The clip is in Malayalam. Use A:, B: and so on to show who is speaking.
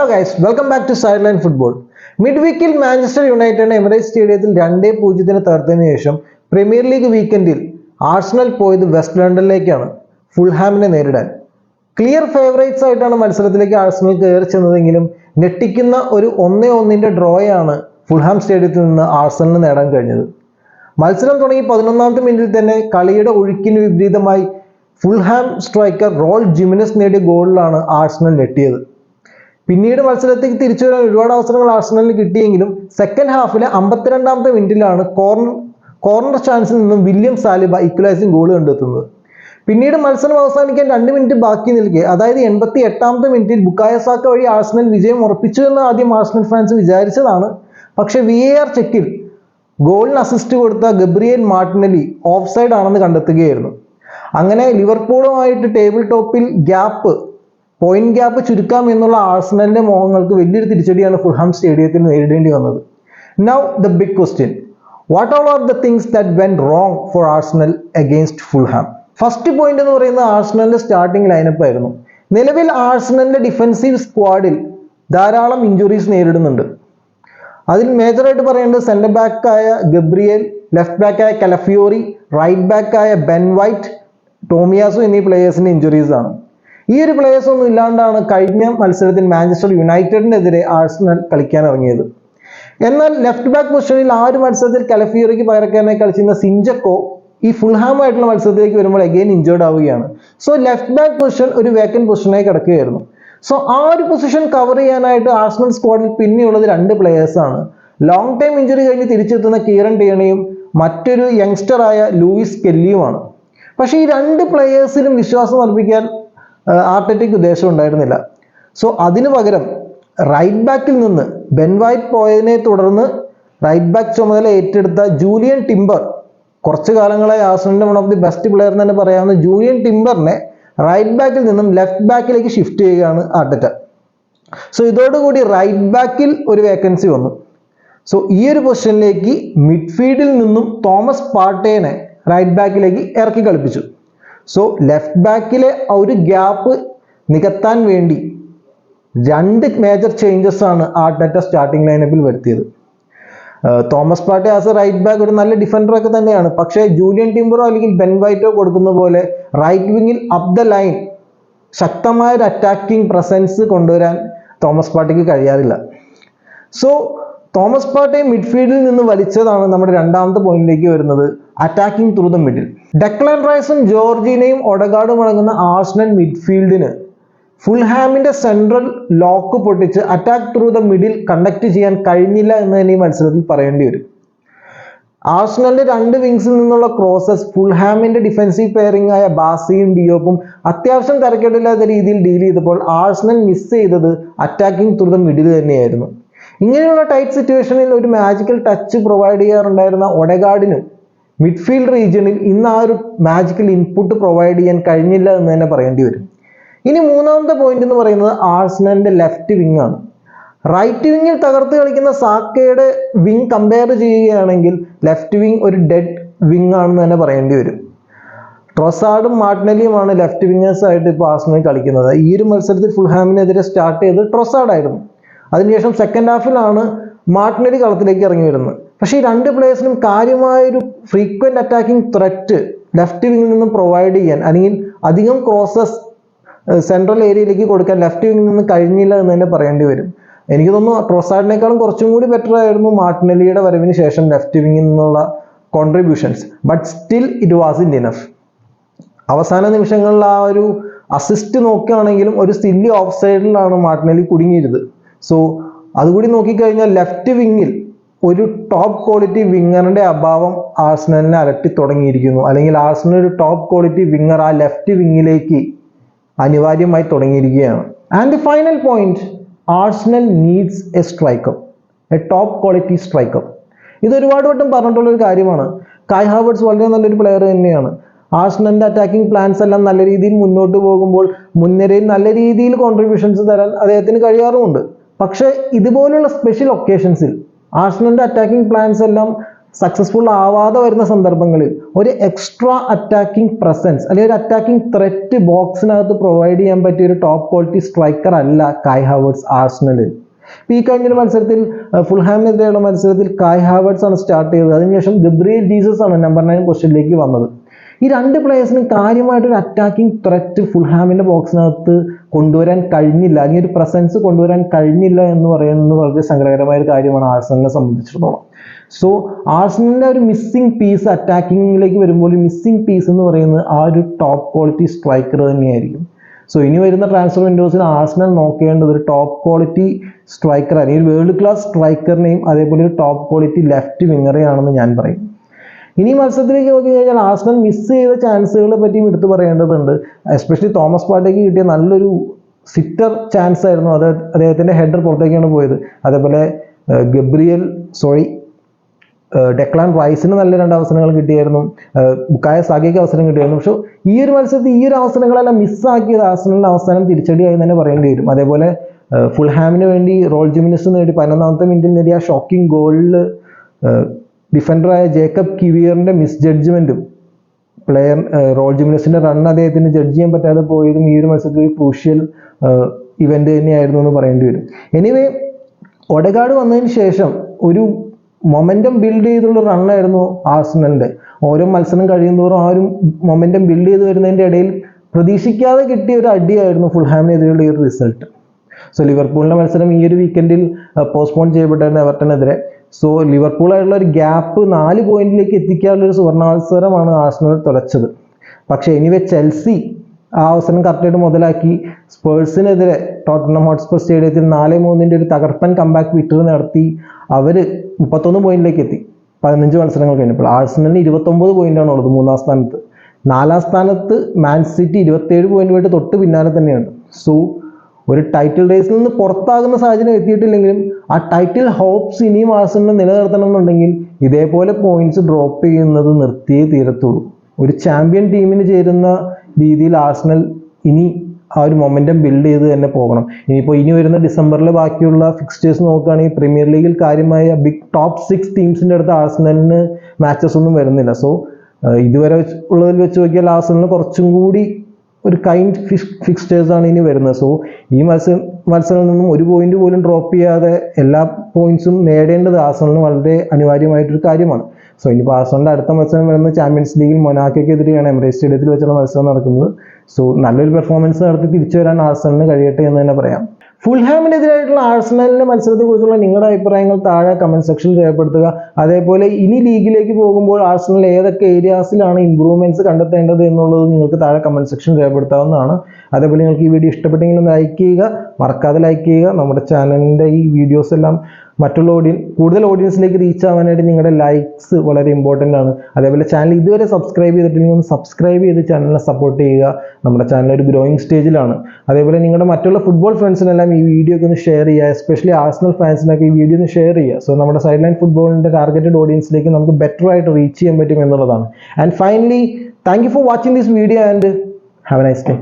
A: Hello guys welcome back to side line football mid വീക്കിൽ മാഞ്ചസ്റ്റർ യുണൈറ്റഡ് എമിറേറ്റ് സ്റ്റേഡിയത്തിൽ രണ്ടേ പൂജ്യത്തിന് തകർത്തതിനു ശേഷം പ്രീമിയർ ലീഗ് വീക്കെൻഡിൽ ആർസണൽ പോയത് വെസ്റ്റ് ലണ്ടനിലേക്കാണ് ഫുൾഹാമിനെ നേരിടാൻ. ക്ലിയർ ഫേവറേറ്റ്സ് ആയിട്ടാണ് മത്സരത്തിലേക്ക് ആർസണൽ കയറി ചെന്നതെങ്കിലും ഞെട്ടിക്കുന്ന ഒരു ഒന്നേ ഒന്നിന്റെ ഡ്രോയാണ് ഫുൾഹാം സ്റ്റേഡിയത്തിൽ നിന്ന് ആഴ്സണലിന് നേടാൻ കഴിഞ്ഞത്. മത്സരം തുടങ്ങി പതിനൊന്നാമത്തെ മിനിറ്റിൽ തന്നെ കളിയുടെ ഒഴുക്കിന് വിപരീതമായി ഫുൾഹാം സ്ട്രൈക്കർ റോൾ ജിമിനസ് നേടിയ ഗോളിലാണ് ആർസണൽ ഞെട്ടിയത്. പിന്നീട് മത്സരത്തേക്ക് തിരിച്ചു വരാൻ ഒരുപാട് അവസരങ്ങൾ ആഴ്സണലിന് കിട്ടിയെങ്കിലും സെക്കൻഡ് ഹാഫിലെ അമ്പത്തിരണ്ടാമത്തെ മിനിറ്റിലാണ് കോർണർ കോർണർ ചാൻസിൽ നിന്നും വില്യം സാലിബ ഇക്വലൈസിംഗ് ഗോൾ കണ്ടെത്തുന്നത്. പിന്നീട് മത്സരം അവസാനിക്കാൻ രണ്ട് മിനിറ്റ് ബാക്കി നിൽക്കെ. അതായത് എൺപത്തി എട്ടാമത്തെ മിനിറ്റിൽ ബുക്കായ സാക്ക വഴി ആഴ്സണൽ വിജയം ഉറപ്പിച്ചു എന്ന് ആദ്യം ആഴ്സണൽ ഫാൻസ് വിചാരിച്ചതാണ്. പക്ഷേ വി എ ആർ ചെക്കിൽ ഗോളിന് അസിസ്റ്റ് കൊടുത്ത ഗബ്രിയൽ മാർട്ടിനലി ഓഫ് സൈഡ് ആണെന്ന് കണ്ടെത്തുകയായിരുന്നു. അങ്ങനെ ലിവർപൂളുമായിട്ട് ടേബിൾ ടോപ്പിൽ ഗ്യാപ്പ് പോയിന്റ് ഗ്യാപ്പ് ചുരുക്കാം എന്നുള്ള ആഴ്സണലിന്റെ മോഹങ്ങൾക്ക് വലിയൊരു തിരിച്ചടിയാണ് ഫുൾഹാം സ്റ്റേഡിയത്തിൽ നേരിടേണ്ടി വന്നത്. Now the big question what all are the things that went wrong for Arsenal against Fulham first point എന്ന് പറയുന്നത് ആഴ്സണലിന്റെ സ്റ്റാർട്ടിംഗ് ലൈനപ്പ് ആയിരുന്നു. നിലവിൽ ആഴ്സണലിന്റെ ഡിഫൻസീവ് സ്ക്വാഡിൽ ധാരാളം ഇഞ്ചുറീസ് നേരിടുന്നുണ്ട്. അതിൽ മേജറായിട്ട് പറയേണ്ടത് സെന്റർ ബാക്കായ ഗബ്രിയൽ ലെഫ്റ്റ് ബാക്കായ കലഫിയോറി റൈറ്റ് ബാക്കായ ബെൻ വൈറ്റ് ടോമിയാസു എന്നീ പ്ലേയേഴ്സിന്റെ ഇഞ്ചുറീസ് ആണ്. ഈ ഒരു പ്ലേയേഴ്സ് ഒന്നും ഇല്ലാണ്ടാണ് കഴിഞ്ഞ മത്സരത്തിൽ മാഞ്ചസ്റ്റർ യുണൈറ്റഡിനെതിരെ ആഴ്സണൽ കളിക്കാൻ ഇറങ്ങിയത്. എന്നാൽ ലെഫ്റ്റ് ബാക്ക് പൊസിഷനിൽ ആ ഒരു മത്സരത്തിൽ കലഫിയറിക്ക് പകരക്കാനായി കളിച്ചിരുന്ന സിഞ്ചക്കോ ഈ ഫുൾഹാമായിട്ടുള്ള മത്സരത്തിലേക്ക് വരുമ്പോൾ അഗെയിൻ ഇഞ്ചേർഡ് ആവുകയാണ്. സോ ലെഫ്റ്റ് ബാക്ക് പൊസിഷൻ ഒരു വേക്കൻ പൊസിഷനായി കിടക്കുകയായിരുന്നു. സോ ആ ഒരു പൊസിഷൻ കവർ ചെയ്യാനായിട്ട് ആഴ്സണൽ സ്ക്വാഡിൽ പിന്നെയുള്ളത് രണ്ട് പ്ലേയേഴ്സാണ് ലോങ് ടൈം ഇഞ്ചുറി കഴിഞ്ഞ് തിരിച്ചെത്തുന്ന കീറൻ ടീണയും മറ്റൊരു യങ്സ്റ്ററായ ലൂയിസ് കെല്ലിയുമാണ് പക്ഷേ ഈ രണ്ട് പ്ലേയേഴ്സിലും വിശ്വാസം അർപ്പിക്കാൻ ആർട്ടറ്റിക് ഉദ്ദേശം ഉണ്ടായിരുന്നില്ല. സോ അതിനു പകരം റൈറ്റ് ബാക്കിൽ നിന്ന് ബെൻ വൈറ്റ് പോയതിനെ തുടർന്ന് റൈറ്റ് ബാക്ക് ചുമതല ഏറ്റെടുത്ത ജൂലിയൻ ടിംബർ കുറച്ചു കാലങ്ങളായി ആഴ്സണലിന്റെ one of the best player എന്ന് തന്നെ പറയാവുന്ന ജൂലിയൻ ടിംബറിനെ റൈറ്റ് ബാക്കിൽ നിന്നും ലെഫ്റ്റ് ബാക്കിലേക്ക് ഷിഫ്റ്റ് ചെയ്യുകയാണ് ആർട്ടറ്റ സോ ഇതോടുകൂടി റൈറ്റ് ബാക്കിൽ ഒരു വേക്കൻസി വന്നു. സോ ഈ ഒരു പൊസിഷനിലേക്ക് മിഡ്ഫീൽഡിൽ നിന്നും തോമസ് പാർട്ടേനെ റൈറ്റ് ബാക്കിലേക്ക് ഇറക്കി കളിപ്പിച്ചു. സോ ലെഫ്റ്റ് ബാക്കിലെ ആ ഒരു ഗ്യാപ്പ് നികത്താൻ വേണ്ടി രണ്ട് മേജർ ചേഞ്ചസ് ആണ് ആർട്ടറ്റ സ്റ്റാർട്ടിംഗ് ലൈനപ്പിൽ വരുത്തിയത്. Thomas Partey as a right back ഒരു നല്ല ഡിഫൻഡർ ഒക്കെ തന്നെയാണ്. പക്ഷേ ജൂലിയൻ ടിംബറോ അല്ലെങ്കിൽ ബെൻ വൈറ്റോ കൊടുക്കുന്ന പോലെ റൈറ്റ് വിങ്ങിൽ അപ് ദ ലൈൻ ശക്തമായ ഒരു അറ്റാക്കിംഗ് പ്രസൻസ് കൊണ്ടുവരാൻ തോമസ് പാർട്ടിക്ക് കഴിയാറില്ല. സോ തോമസ് പാർട്ടി മിഡ്ഫീൽഡിൽ നിന്ന് വലിച്ചതാണ് നമ്മുടെ രണ്ടാമത്തെ പോയിന്റിലേക്ക് വരുന്നത്. Attacking through the middle Declan റൈസും ജോർജിനെയും ഒടഗാർഡും അടങ്ങുന്ന ആഴ്സണൽ മിഡ്ഫീൽഡിന് ഫുൾഹാമിന്റെ സെൻട്രൽ ലോക്ക് പൊട്ടിച്ച് attack through the middle conduct ചെയ്യാൻ കഴിഞ്ഞില്ല എന്ന് തന്നെ ഈ മത്സരത്തിൽ പറയേണ്ടി വരും. ആഴ്സണലിന്റെ രണ്ട് വിങ്സിൽ നിന്നുള്ള ക്രോസസ് ഫുൾഹാമിന്റെ ഡിഫൻസീവ് പെയറിംഗ് ആയ ബാസിയും ഡിയോപ്പും അത്യാവശ്യം തരക്കേടില്ലാത്ത രീതിയിൽ ഡീൽ ചെയ്തപ്പോൾ ആഴ്സണൽ മിസ് ചെയ്തത് അറ്റാക്കിംഗ് ത്രൂ ദ മിഡിൽ തന്നെയായിരുന്നു. ഇങ്ങനെയുള്ള ടൈറ്റ് സിറ്റുവേഷനിൽ ഒരു മാജിക്കൽ ടച്ച് പ്രൊവൈഡ് ചെയ്യാറുണ്ടായിരുന്ന ഒഡഗാർഡിനും മിഡ്ഫീൽഡ് റീജിയണിൽ ഇന്ന് ആ ഒരു മാജിക്കൽ ഇൻപുട്ട് പ്രൊവൈഡ് ചെയ്യാൻ കഴിഞ്ഞില്ല എന്ന് തന്നെ പറയേണ്ടി വരും. ഇനി മൂന്നാമത്തെ പോയിന്റ് എന്ന് പറയുന്നത് ആഴ്സണലിന്റെ ലെഫ്റ്റ് വിങ് ആണ്. റൈറ്റ് വിങ്ങിൽ തകർത്ത് കളിക്കുന്ന സാക്കയുടെ വിങ് കമ്പയർ ചെയ്യുകയാണെങ്കിൽ ലെഫ്റ്റ് വിങ് ഒരു ഡെഡ് വിങ് ആണെന്ന് തന്നെ പറയേണ്ടി വരും. ട്രൊസാർഡും മാർട്ടിനലിയുമാണ് ലെഫ്റ്റ് വിങ്ങേഴ്സ് ആയിട്ട് ഇപ്പോൾ ആഴ്സണൽ കളിക്കുന്നത്. ഈ ഒരു മത്സരത്തിൽ ഫുൾഹാമിനെതിരെ സ്റ്റാർട്ട് ചെയ്തത് ട്രോസാർഡായിരുന്നു അതിനുശേഷം സെക്കൻഡ് ഹാഫിലാണ് മാർട്ടിനലി കളത്തിലേക്ക് ഇറങ്ങി വരുന്നത്. പക്ഷേ ഈ രണ്ട് പ്ലേയേഴ്സിനും കാര്യമായൊരു ഫ്രീക്വന്റ് അറ്റാക്കിംഗ് ത്രെറ്റ് ലെഫ്റ്റ് വിങ്ങിൽ നിന്നും പ്രൊവൈഡ് ചെയ്യാൻ അല്ലെങ്കിൽ അധികം ക്രോസസ് സെൻട്രൽ ഏരിയയിലേക്ക് കൊടുക്കാൻ ലെഫ്റ്റ് വിങ്ങിൽ നിന്ന് കഴിഞ്ഞില്ല എന്ന് തന്നെ പറയേണ്ടി വരും. എനിക്ക് തോന്നുന്നു ട്രൊസാഡിനേക്കാളും കുറച്ചും കൂടി ബെറ്റർ ആയിരുന്നു മാർട്ടിനലിയുടെ വരവിന് ശേഷം ലെഫ്റ്റ് വിങ്ങിൽ നിന്നുള്ള contributions but still it was in enough അവസാന നിമിഷങ്ങളിൽ ആ ഒരു അസിസ്റ്റ് നോക്കുകയാണെങ്കിലും ഒരു സില്ലി ഓഫ് സൈഡിലാണ് മാർട്ടിനലി കുടുങ്ങിയിരുന്നത്. സോ അതുകൂടി നോക്കിക്കഴിഞ്ഞാൽ ലെഫ്റ്റ് വിങ്ങിൽ ഒരു ടോപ്പ് ക്വാളിറ്റി വിങ്ങറിന്റെ അഭാവം ആഴ്സണലിനെ അലട്ടി തുടങ്ങിയിരിക്കുന്നു. അല്ലെങ്കിൽ ആഴ്സണൽ ഒരു ടോപ്പ് ക്വാളിറ്റി വിങ്ങർ ആ ലെഫ്റ്റ് വിങ്ങിലേക്ക് അനിവാര്യമായി തുടങ്ങിയിരിക്കുകയാണ്. And the final point Arsenal needs a striker a top quality striker ഇത് ഒരുപാട് വട്ടം പറഞ്ഞിട്ടുള്ള ഒരു കാര്യമാണ്. കായ് ഹാവേർട്സ് വളരെ നല്ലൊരു പ്ലെയർ തന്നെയാണ്. ആഴ്സണലിന്റെ അറ്റാക്കിംഗ് പ്ലാൻസ് എല്ലാം നല്ല രീതിയിൽ മുന്നോട്ട് പോകുമ്പോൾ മുൻനിരയിൽ നല്ല രീതിയിൽ കോൺട്രിബ്യൂഷൻസ് തരാൻ അദ്ദേഹത്തിന് കഴിയാറുമുണ്ട്. പക്ഷേ ഇതുപോലുള്ള സ്പെഷ്യൽ ഒക്കേഷൻസിൽ ആഴ്സണലിന്റെ അറ്റാക്കിംഗ് പ്ലാൻസ് എല്ലാം സക്സസ്ഫുൾ ആവാതെ വരുന്ന സന്ദർഭങ്ങളിൽ ഒരു എക്സ്ട്രാ അറ്റാക്കിംഗ് പ്രസൻസ് അല്ലെങ്കിൽ ഒരു അറ്റാക്കിംഗ് ത്രെറ്റ് ബോക്സിനകത്ത് പ്രൊവൈഡ് ചെയ്യാൻ പറ്റിയ ഒരു ടോപ്പ് ക്വാളിറ്റി സ്ട്രൈക്കർ അല്ല കായ് ഹാവേർട്സ് ആഴ്സണലിൽ ഈ കഴിഞ്ഞൊരു മത്സരത്തിൽ ഫുൾഹാമിനെതിരെയുള്ള മത്സരത്തിൽ കായ് ഹാവേർട്സ് ആണ് സ്റ്റാർട്ട് ചെയ്തത്. അതിനുശേഷം ഗബ്രിയൽ ജീസസ് ആണ് നമ്പർ നയൻ പൊസിഷനിലേക്ക് വന്നത്. ഈ രണ്ട് പ്ലേയേഴ്സിനും കാര്യമായിട്ടൊരു അറ്റാക്കിംഗ് ത്രെറ്റ് ഫുൾഹാമിന്റെ ബോക്സിനകത്ത് കൊണ്ടുവരാൻ കഴിഞ്ഞില്ല. അല്ലെങ്കിൽ ഒരു പ്രസൻസ് കൊണ്ടുവരാൻ കഴിഞ്ഞില്ല എന്ന് പറയുന്നത് വളരെ സങ്കടകരമായ ഒരു കാര്യമാണ് ആഴ്സണലിനെ സംബന്ധിച്ചിടത്തോളം. സോ ആഴ്സണലിന്റെ ഒരു മിസ്സിംഗ് പീസ് അറ്റാക്കിങ്ങിലേക്ക് വരുമ്പോൾ മിസ്സിംഗ് പീസ് എന്ന് പറയുന്നത് ആ ഒരു ടോപ്പ് ക്വാളിറ്റി സ്ട്രൈക്കർ തന്നെയായിരിക്കും. സോ ഇനി വരുന്ന ട്രാൻസ്ഫർ വിൻഡോസിൽ ആഴ്സണൽ നോക്കേണ്ടത് ഒരു ടോപ്പ് ക്വാളിറ്റി സ്ട്രൈക്കർ അല്ലെങ്കിൽ വേൾഡ് ക്ലാസ് സ്ട്രൈക്കറിനെയും അതേപോലെ ഒരു ടോപ്പ് ക്വാളിറ്റി ലെഫ്റ്റ് വിങ്ങറെയാണെന്ന് ഞാൻ പറയും. ഇനി മത്സരത്തിലേക്ക് നോക്കി കഴിഞ്ഞാൽ ആസ്മൻ മിസ് ചെയ്ത ചാൻസുകളെ പറ്റിയും എടുത്തു പറയേണ്ടതുണ്ട്. എസ്പെഷ്യലി തോമസ് പാട്ടേക്ക് കിട്ടിയ നല്ലൊരു സിറ്റർ ചാൻസ് ആയിരുന്നു. അത് അദ്ദേഹത്തിന്റെ ഹെഡർ പുറത്തേക്കാണ് പോയത്. അതേപോലെ ഗബ്രിയൽ സോറി ഡെക്ലാൻ റൈസിന് നല്ല രണ്ട് അവസരങ്ങൾ കിട്ടിയായിരുന്നു. ബുക്കായ സാഗയ്ക്ക് അവസരം കിട്ടിയായിരുന്നു. പക്ഷേ ഈ ഒരു മത്സരത്തിൽ ഈ ഒരു അവസരങ്ങളെല്ലാം മിസ്സാക്കിയത് ആസ്മലിന്റെ അവസാനം തിരിച്ചടിയായി തന്നെ പറയേണ്ടി വരും. അതേപോലെ ഫുൾ ഫുൾഹാമിന് വേണ്ടി റോൾ ജിമിനിസ് നേടി പതിനൊന്നാമത്തെ മിനിറ്റിൽ നേടിയ ആ ഷോക്കിംഗ് ഗോളിൽ ഡിഫൻഡറായ ജേക്കബ് കിവിയറിന്റെ മിസ് ജഡ്ജ്മെന്റും പ്ലെയർ റോൾ ജിമിനസിന്റെ റൺ അദ്ദേഹത്തിന് ജഡ്ജ് ചെയ്യാൻ പറ്റാതെ പോയതും ഈ ഒരു മത്സരത്തിൽ ഒരു ക്രൂഷ്യൽ ഇവന്റ് തന്നെയായിരുന്നു എന്ന് പറയേണ്ടി വരും. എനിവേ ഒടകാട് വന്നതിന് ശേഷം ഒരു മൊമെന്റം ബിൽഡ് ചെയ്തുള്ള റണ്ണായിരുന്നു ആഴ്സണലിന്റെ ഓരോ മത്സരം കഴിയുന്തോറും ആ ഒരു മൊമെന്റം ബിൽഡ് ചെയ്ത് വരുന്നതിന്റെ ഇടയിൽ പ്രതീക്ഷിക്കാതെ കിട്ടിയ ഒരു അടിയായിരുന്നു ഫുൾഹാമിനെതിരെയുള്ള ഈ ഒരു റിസൾട്ട് സോ ലിവർപൂളിന്റെ മത്സരം ഈ ഒരു വീക്കെൻഡിൽ പോസ്റ്റ്പോൺ ചെയ്യപ്പെട്ടായിരുന്നു എവർട്ടനെതിരെ. സോ ലിവർപൂളായിട്ടുള്ള ഒരു ഗ്യാപ്പ് നാല് പോയിന്റിലേക്ക് എത്തിക്കാനുള്ള ഒരു സുവർണാവസരമാണ് ആസ്നൽ തുലച്ചത്. പക്ഷേ എനിവേ ചെൽസി ആ അവസരം കറക്റ്റായിട്ട് മുതലാക്കി. സ്പേഴ്സിനെതിരെ ടോട്ടനം ഹോട്ട്സ്പർ സ്റ്റേഡിയത്തിൽ നാല് മൂന്നിന്റെ ഒരു തകർപ്പൻ കമ്പാക്ക് വിക്ടറി നടത്തി. അവർ മുപ്പത്തൊന്ന് പോയിന്റിലേക്ക് എത്തി. പതിനഞ്ച് മത്സരങ്ങൾ കഴിഞ്ഞപ്പോൾ ആഴ്സണലിന് ഇരുപത്തൊമ്പത് പോയിന്റാണ് ഉള്ളത് മൂന്നാം സ്ഥാനത്ത്. നാലാം സ്ഥാനത്ത് മാൻ സിറ്റി ഇരുപത്തേഴ് പോയിന്റ് പോയിട്ട് തൊട്ട് പിന്നാലെ തന്നെയാണ്. സോ ഒരു ടൈറ്റിൽ റേസിൽ നിന്ന് പുറത്താകുന്ന സാഹചര്യം എത്തിയിട്ടില്ലെങ്കിലും ആ ടൈറ്റിൽ ഹോപ്സ് ഇനിയും ആഴ്സണലിന് നിലനിർത്തണം എന്നുണ്ടെങ്കിൽ ഇതേപോലെ പോയിന്റ്സ് ഡ്രോപ്പ് ചെയ്യുന്നത് നിർത്തിയേ തീരത്തുള്ളൂ. ഒരു ചാമ്പ്യൻ ടീമിന് ചേരുന്ന രീതിയിൽ ആഴ്സണൽ ഇനി ആ ഒരു മൊമെന്റം ബിൽഡ് ചെയ്ത് തന്നെ പോകണം. ഇനിയിപ്പോൾ ഇനി വരുന്ന ഡിസംബറിൽ ബാക്കിയുള്ള ഫിക്സ്റ്റേഴ്സ് നോക്കുകയാണെങ്കിൽ പ്രീമിയർ ലീഗിൽ കാര്യമായ ബിഗ് ടോപ്പ് സിക്സ് ടീംസിന്റെ അടുത്ത് ആഴ്സണലിന് മാച്ചസ് ഒന്നും വരുന്നില്ല. സോ ഇതുവരെ ഉള്ളതിൽ വെച്ച് നോക്കിയാൽ ആഴ്സണലിന് കുറച്ചും കൂടി ഒരു കൈൻഡ് ഫിക്സ്റ്റേഴ്സ് ആണ് ഇനി വരുന്നത്. സോ ഈ മത്സരം മത്സരത്തിൽ നിന്നും ഒരു പോയിന്റ് പോലും ഡ്രോപ്പ് ചെയ്യാതെ എല്ലാ പോയിന്റ്സും നേടേണ്ടത് ആസണലിന് വളരെ അനിവാര്യമായിട്ടൊരു കാര്യമാണ്. സോ ഇനിയിപ്പോൾ ആസണലിന്റെ അടുത്ത മത്സരം വരുന്ന ചാമ്പ്യൻസ് ലീഗിൽ മൊനാക്കയ്ക്കെതിരെയാണ് എമിറേറ്റ് സ്റ്റേഡിയത്തിൽ വെച്ചുള്ള മത്സരം നടക്കുന്നത്. സോ നല്ലൊരു പെർഫോമൻസ് നടത്തി തിരിച്ചു വരാൻ ആസണലിന് കഴിയട്ടെ എന്ന് തന്നെ പറയാം. ഫുൾഹാമിനെതിരായിട്ടുള്ള ആഴ്സണലിന്റെ മത്സരത്തെ കുറിച്ചുള്ള നിങ്ങളുടെ അഭിപ്രായങ്ങൾ താഴെ കമന്റ് സെക്ഷനിൽ രേഖപ്പെടുത്തുക. അതേപോലെ ഇനി ലീഗിലേക്ക് പോകുമ്പോൾ ആഴ്സണൽ ഏതൊക്കെ ഏരിയാസിലാണ് ഇമ്പ്രൂവ്മെന്റ്സ് കണ്ടെത്തേണ്ടത് എന്നുള്ളത് നിങ്ങൾക്ക് താഴെ കമന്റ് സെക്ഷനിൽ രേഖപ്പെടുത്താവുന്നതാണ്. അതേപോലെ നിങ്ങൾക്ക് ഈ വീഡിയോ ഇഷ്ടപ്പെട്ടെങ്കിൽ ലൈക്ക് ചെയ്യുക മറക്കാതെ ലൈക്ക് ചെയ്യുക. നമ്മുടെ ചാനലിന്റെ ഈ വീഡിയോസ് എല്ലാം മറ്റുള്ള ഓഡിയൻ കൂടുതൽ ഓഡിയൻസിലേക്ക് റീച്ച് ആവാനായിട്ട് നിങ്ങളുടെ ലൈക്സ് വളരെ ഇമ്പോർട്ടന്റ് ആണ്. അതേപോലെ ചാനൽ ഇതുവരെ സബ്സ്ക്രൈബ് ചെയ്തിട്ടില്ലെങ്കിൽ ഒന്ന് സബ്സ്ക്രൈബ് ചെയ്ത് ചാനലിനെ സപ്പോർട്ട് ചെയ്യുക. നമ്മുടെ ചാനൽ ഒരു ഗ്രോയിങ് സ്റ്റേജിലാണ് അതേപോലെ നിങ്ങളുടെ മറ്റുള്ള ഫുട്ബോൾ ഫ്രണ്ട്സിനെല്ലാം ഈ വീഡിയോ ഒക്കെ ഒന്ന് ഷെയർ ചെയ്യുക. എസ്പെഷ്യലി ആഴ്സണൽ ഫാൻസിനൊക്കെ ഈ വീഡിയോ ഒന്ന് ഷെയർ ചെയ്യുക. സോ നമ്മുടെ സൈഡ് ലൈൻ ഫുട്ബോളിന്റെ ടാർഗറ്റഡ് ഓഡിയൻസിലേക്ക് നമുക്ക് ബെറ്റർ ആയിട്ട് റീച്ച് ചെയ്യാൻ പറ്റും എന്നുള്ളതാണ്. And finally thank you for watching this video and have a nice day